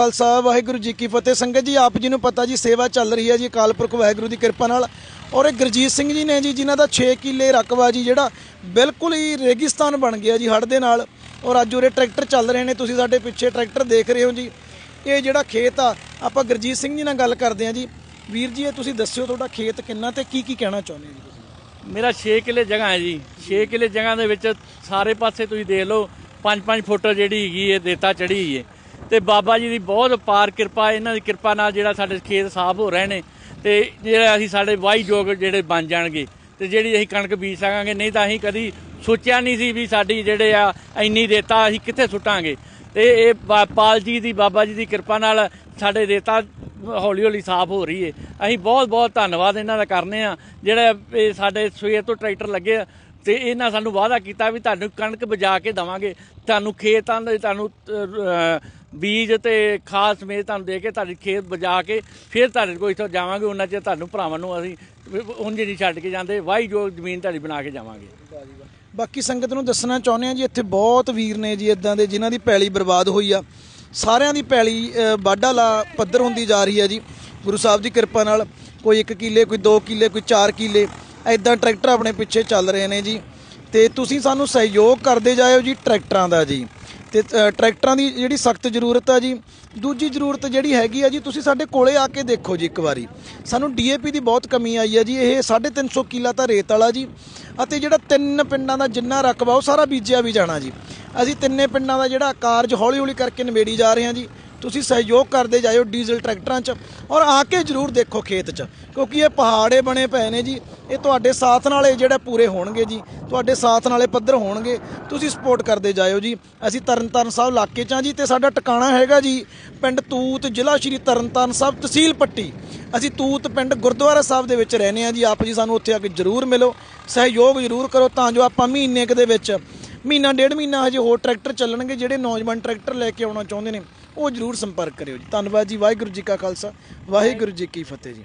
ਖਾਲਸਾ ਵਾਹਿਗੁਰੂ ਜੀ ਕੀ ਫਤਿਹ। ਸੰਗਤ ਜੀ, ਆਪ ਜੀ ਨੂੰ ਪਤਾ ਜੀ, ਸੇਵਾ ਚੱਲ ਰਹੀ ਹੈ ਜੀ, ਅਕਾਲ ਪੁਰਖ ਵਾਹਿਗੁਰੂ ਦੀ ਕਿਰਪਾ ਨਾਲ। ਔਰ ਇਹ ਗੁਰਜੀਤ ਸਿੰਘ ਜੀ ਨੇ ਜੀ, ਜਿਨ੍ਹਾਂ ਦਾ 6 ਕਿੱਲੇ ਰਕਬਾ ਜੀ, ਜਿਹੜਾ ਬਿਲਕੁਲ ਹੀ ਰੇਗਿਸਤਾਨ ਬਣ ਗਿਆ ਜੀ, ਹੜ੍ਹ ਦੇ ਨਾਲ। ਔਰ ਅੱਜ ਉਰੇ ਟਰੈਕਟਰ ਚੱਲ ਰਹੇ ਨੇ, ਤੁਸੀਂ ਸਾਡੇ ਪਿੱਛੇ ਟਰੈਕਟਰ ਦੇਖ ਰਹੇ ਹੋ ਜੀ। ਇਹ ਜਿਹੜਾ ਖੇਤ ਆ, ਆਪਾਂ ਗੁਰਜੀਤ ਸਿੰਘ ਜੀ ਨਾਲ ਗੱਲ ਕਰਦੇ ਹਾਂ ਜੀ। ਵੀਰ ਜੀ, ਇਹ ਤੁਸੀਂ ਦੱਸਿਓ ਤੁਹਾਡਾ ਖੇਤ ਕਿੰਨਾ ਤੇ ਕੀ ਕੀ ਕਹਿਣਾ ਚਾਹੁੰਦੇ ਹੋ ਜੀ ਤੁਸੀਂ? ਮੇਰਾ 6 ਕਿੱਲੇ ਜਗ੍ਹਾ ਹੈ ਜੀ। 6 ਕਿੱਲੇ ਜਗ੍ਹਾ ਦੇ ਵਿੱਚ ਸਾਰੇ ਪਾਸੇ ਤੁਸੀਂ ਦੇਖ ਲਓ 5-5 ਫੁੱਟ ਜਿਹੜੀ ਹੈਗੀ ਇਹ ਦੇਤਾ ਚੜੀ ਹੈ। ਤੇ ਬਾਬਾ ਜੀ ਦੀ ਬਹੁਤ ਪਾਰ ਕਿਰਪਾ, ਇਹਨਾਂ ਦੀ ਕਿਰਪਾ ਨਾਲ ਜਿਹੜਾ ਸਾਡੇ ਖੇਤ ਸਾਫ਼ ਹੋ ਰਹੇ ਨੇ ਤੇ ਜਿਹੜਾ ਅਸੀਂ ਸਾਡੇ ਵਾਹੀ ਜਿਹੜੇ ਬਣ ਜਾਣਗੇ ਤੇ ਜਿਹੜੀ ਅਸੀਂ ਕਣਕ ਬੀਜ ਸਕਾਂਗੇ, ਨਹੀਂ ਤਾਂ ਅਸੀਂ ਕਦੀ ਸੋਚਿਆ ਨਹੀਂ ਸੀ ਵੀ ਸਾਡੀ ਜਿਹੜੇ ਆ ਇੰਨੀ ਰੇਤਾ ਅਸੀਂ ਕਿੱਥੇ ਸੁੱਟਾਂਗੇ। ਤੇ ਇਹ ਬਾ- ਪਾਲ ਜੀ ਦੀ, ਬਾਬਾ ਜੀ ਦੀ ਕਿਰਪਾ ਨਾਲ ਸਾਡੇ ਰੇਤਾ ਹੌਲੀ ਹੌਲੀ ਸਾਫ਼ ਹੋ ਰਹੀ ਹੈ ਅਸੀਂ ਬਹੁਤ ਬਹੁਤ ਧੰਨਵਾਦ ਇਹਨਾਂ ਦਾ ਕਰਨੇ ਆ, ਜਿਹੜਾ ਇਹ ਸਾਡੇ ਸਵੇਰ ਤੋਂ ਟਰੈਕਟਰ ਲੱਗੇ ਆ ਤੇ ਇਹਨਾਂ ਸਾਨੂੰ ਵਾਅਦਾ ਕੀਤਾ ਵੀ ਤੁਹਾਨੂੰ ਕਣਕ ਬਜਾ ਕੇ ਦਵਾਂਗੇ। ਤੁਹਾਨੂੰ ਖੇਤਾਂ ਦੇ, ਤੁਹਾਨੂੰ ਬੀਜ ਤੇ ਖਾਦ ਸਮੇਤ ਤੁਹਾਨੂੰ ਦੇ ਕੇ ਤੁਹਾਡੀ ਖੇਤ ਬਜਾ ਕੇ ਫਿਰ ਤੁਹਾਡੇ ਕੋਲ ਇੱਥੋਂ ਜਾਵਾਂਗੇ ਉਹਨਾਂ 'ਚ ਤੁਹਾਨੂੰ ਭਰਾਵਾਂ ਨੂੰ ਅਸੀਂ ਉਂਝ ਨਹੀਂ ਛੱਡ ਕੇ ਜਾਂਦੇ ਵਾਹੀ ਜੋ ਜ਼ਮੀਨ ਤੁਹਾਡੀ ਬਣਾ ਕੇ ਜਾਵਾਂਗੇ। ਬਾਕੀ ਸੰਗਤ ਨੂੰ ਦੱਸਣਾ ਚਾਹੁੰਦੇ ਆ ਜੀ ਇੱਥੇ ਬਹੁਤ ਵੀਰ ਨੇ ਜੀ ਇਦਾਂ ਦੇ ਜਿਨ੍ਹਾਂ ਦੀ ਪੈਲੀ ਬਰਬਾਦ ਹੋਈ ਆ। ਸਾਰਿਆਂ ਦੀ ਪੈਲੀ ਅ, ਵਾਢਾ ਲਾ ਪੱਧਰ ਹੁੰਦੀ ਜਾ ਰਹੀ ਹੈ ਜੀ। ਗੁਰੂ ਸਾਹਿਬ ਦੀ ਕਿਰਪਾ ਨਾਲ ਕੋਈ 1 ਕਿੱਲੇ ਕੋਈ 2 ਕਿੱਲੇ ਕੋਈ 4 ਕਿੱਲੇ ਐਦਾਂ ਟਰੈਕਟਰ ਆਪਣੇ ਪਿੱਛੇ ਚੱਲ ਰਹੇ ਨੇ ਜੀ। ਤੇ ਤੁਸੀਂ ਸਾਨੂੰ ਸਹਿਯੋਗ ਕਰਦੇ ਜਾਇਓ ਜੀ ਟਰੈਕਟਰਾਂ ਦਾ ਜੀ। ਤੇ ਟਰੈਕਟਰਾਂ ਦੀ ਜਿਹੜੀ ਸਖਤ ਜ਼ਰੂਰਤ ਆ ਜੀ, ਦੂਜੀ ਜ਼ਰੂਰਤ ਜਿਹੜੀ ਹੈਗੀ ਆ ਜੀ, ਤੁਸੀਂ ਸਾਡੇ ਕੋਲੇ ਆ ਕੇ ਦੇਖੋ ਜੀ ਇੱਕ ਵਾਰੀ। ਸਾਨੂੰ ਡੀਏਪੀ ਦੀ ਬਹੁਤ ਕਮੀ ਆਈ ਆ ਜੀ, ਇਹ 350 ਕਿੱਲਾ ਤਾਂ ਰੇਤ ਵਾਲਾ ਜੀ, ਅਤੇ ਜਿਹੜਾ ਤਿੰਨ ਪਿੰਡਾਂ ਦਾ ਜਿੰਨਾ ਰਕਬਾ, ਉਹ ਸਾਰਾ ਬੀਜਿਆ ਵੀ ਜਾਣਾ ਜੀ। ਅਸੀਂ ਤਿੰਨੇ ਪਿੰਡਾਂ ਦਾ ਜਿਹੜਾ ਕਾਰਜ ਹੌਲੀ ਹੌਲੀ ਕਰਕੇ ਨਿਬੇੜੀ ਜਾ ਰਹੇ ਹਾਂ ਜੀ। ਤੁਸੀਂ ਸਹਿਯੋਗ ਕਰਦੇ ਜਾਇਓ ਡੀਜ਼ਲ ਟਰੈਕਟਰਾਂ 'ਚ, ਔਰ ਆ ਕੇ ਜ਼ਰੂਰ ਦੇਖੋ ਖੇਤ 'ਚ, ਕਿਉਂਕਿ ਇਹ ਪਹਾੜੇ ਬਣੇ ਪਏ ਨੇ ਜੀ ਇਹ ਤੁਹਾਡੇ ਸਾਥ ਨਾਲ ਇਹ ਜਿਹੜੇ ਪੂਰੇ ਹੋਣਗੇ ਜੀ, ਤੁਹਾਡੇ ਸਾਥ ਨਾਲੇ ਪੱਧਰ ਹੋਣਗੇ, ਤੁਸੀਂ ਸਪੋਰਟ ਕਰਦੇ ਜਾਇਓ ਜੀ। ਅਸੀਂ ਤਰਨਤਾਰਨ ਸਾਹਿਬ ਇਲਾਕੇ 'ਚ ਆ ਜੀ ਤੇ ਸਾਡਾ ਟਿਕਾਣਾ ਹੈਗਾ ਜੀ ਪਿੰਡ ਤੂਤ, ਜ਼ਿਲ੍ਹਾ ਸ਼੍ਰੀ ਤਰਨਤਾਰਨ ਸਾਹਿਬ, ਤਹਿਸੀਲ ਪੱਟੀ। ਅਸੀਂ ਤੂਤ ਪਿੰਡ ਗੁਰਦੁਆਰਾ ਸਾਹਿਬ ਦੇ ਵਿੱਚ ਰਹਿੰਦੇ ਆ ਜੀ, ਆਪ ਜੀ ਸਾਨੂੰ ਉੱਥੇ ਆ ਕੇ ਜ਼ਰੂਰ ਮਿਲੋ, ਸਹਿਯੋਗ ਜ਼ਰੂਰ ਕਰੋ ਤਾਂ ਜੋ ਆਪਾਂ ਮਹੀਨੇ ਕੁ ਦੇ ਵਿੱਚ, ਮਹੀਨਾ ਡੇਢ ਮਹੀਨਾ ਹਜੇ ਹੋਰ ਟਰੈਕਟਰ ਚੱਲਣਗੇ, ਜਿਹੜੇ ਨੌਜਵਾਨ ਟਰੈਕਟਰ ਲੈ ਕੇ ਆਉਣਾ ਚਾਹੁੰਦੇ ਨੇ, ਉਹ ਜ਼ਰੂਰ ਸੰਪਰਕ ਕਰਿਓ ਜੀ। ਧੰਨਵਾਦ ਜੀ, ਵਾਹਿਗੁਰੂ ਜੀ ਕਾ ਖਾਲਸਾ, ਵਾਹਿਗੁਰੂ ਜੀ ਕੀ ਫਤਿਹ ਜੀ।